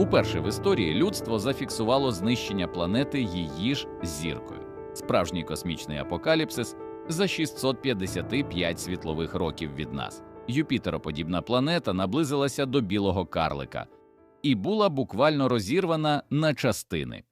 Уперше в історії людство зафіксувало знищення планети її ж зіркою. Справжній космічний апокаліпсис за 655 світлових років від нас. Юпітероподібна планета наблизилася до білого карлика і була буквально розірвана на частини.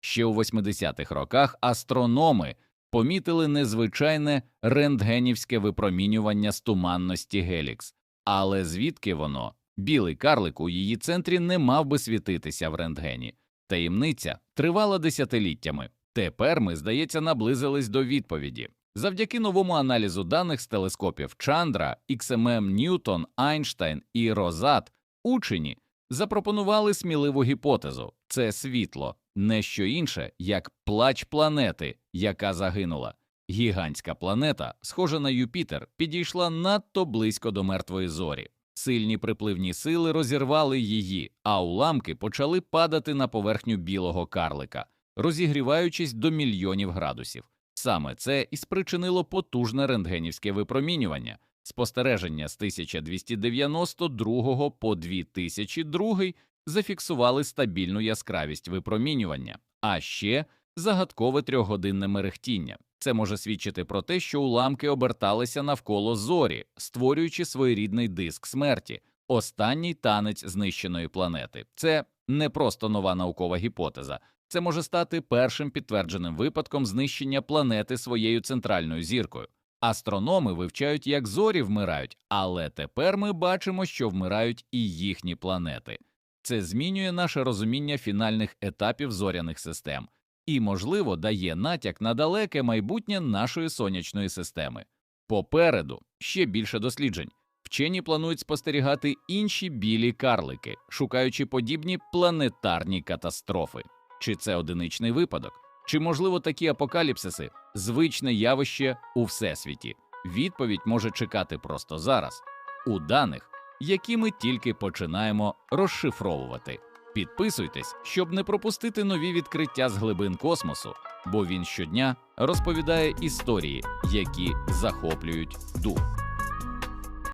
Ще у 80-х роках астрономи помітили незвичайне рентгенівське випромінювання з туманності Гелікс, але звідки воно? Білий карлик у її центрі не мав би світитися в рентгені. Таємниця тривала десятиліттями. Тепер ми, здається, наблизились до відповіді. Завдяки новому аналізу даних з телескопів Чандра, XMM Ньютон, Айнштайн і Розат учені запропонували сміливу гіпотезу це світло, не що інше, як плач планети, яка загинула. Гігантська планета, схожа на Юпітер, підійшла надто близько до мертвої зорі. Сильні припливні сили розірвали її, а уламки почали падати на поверхню білого карлика, розігріваючись до мільйонів градусів. Саме це і спричинило потужне рентгенівське випромінювання. Спостереження з 1292 по 2002 зафіксували стабільну яскравість випромінювання, а ще загадкове трьохгодинне мерехтіння. Це може свідчити про те, що уламки оберталися навколо зорі, створюючи своєрідний диск смерті, останній танець знищеної планети. Це не просто нова наукова гіпотеза, це може стати першим підтвердженим випадком знищення планети своєю центральною зіркою. Астрономи вивчають, як зорі вмирають, але тепер ми бачимо, що вмирають і їхні планети. Це змінює наше розуміння фінальних етапів зоряних систем і, можливо, дає натяк на далеке майбутнє нашої сонячної системи. Попереду ще більше досліджень. Вчені планують спостерігати інші білі карлики, шукаючи подібні планетарні катастрофи. Чи це одиничний випадок? Чи можливо такі апокаліпсиси звичне явище у всесвіті? Відповідь може чекати просто зараз, у даних, які ми тільки починаємо розшифровувати. Підписуйтесь, щоб не пропустити нові відкриття з глибин космосу, бо він щодня розповідає історії, які захоплюють дух.